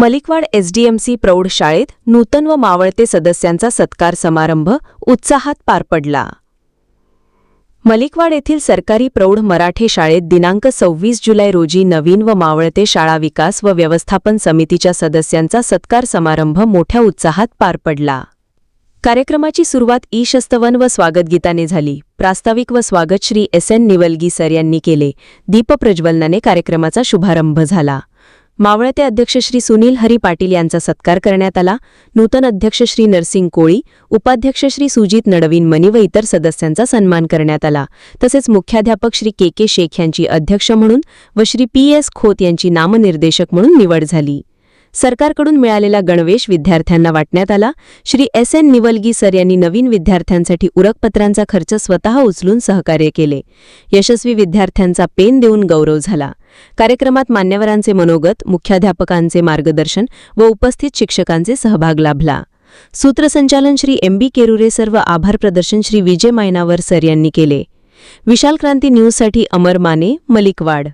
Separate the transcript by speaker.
Speaker 1: Malikwad SDMC प्रौढशाळेत नूतन व मावळते सदस्यांचा सत्कार समारंभ उत्साहात पार पडला. मलिकवाड येथील सरकारी प्रौढ मराठे शाळेत दिनांक सव्वीस जुलै रोजी नवीन व मावळते शाळा विकास व व्यवस्थापन समितीच्या सदस्यांचा सत्कार समारंभ मोठ्या उत्साहात पार पडला. कार्यक्रमाची सुरुवात ईशस्तवन व स्वागतगीताने झाली. प्रास्ताविक व स्वागत Shri S N Niwalgi sir यांनी केले. दीपप्रज्वलनाने कार्यक्रमाचा शुभारंभ झाला. मावळते अध्यक्ष श्री सुनील हरी पाटील यांचा सत्कार करण्यात आला. नूतन अध्यक्ष श्री नरसिंग कोळी उपाध्यक्ष श्री सुजित नडवीन मनी व इतर सदस्यांचा सन्मान करण्यात आला. तसेच मुख्याध्यापक श्री के के शेख यांची अध्यक्ष म्हणून व श्री पी एस खोत यांची नामनिर्देशक म्हणून निवड झाली. सरकारकडून मिळालेला गणवेश विद्यार्थ्यांना वाटण्यात आला. Shri S N Niwalgi sir यांनी नवीन विद्यार्थ्यांसाठी उरकपत्रांचा खर्च स्वतः उचलून सहकार्य केले. यशस्वी विद्यार्थ्यांचा पेन देऊन गौरव झाला. कार्यक्रमात मान्यवरांचे मनोगत मुख्याध्यापकांचे मार्गदर्शन व उपस्थित शिक्षकांचे सहभाग लाभला. सूत्रसंचालन Shri M B Kerure sir व आभार प्रदर्शन श्री विजय मायनावर सर यांनी केले. विशाल क्रांती न्यूजसाठी अमर माने मलिकवाड.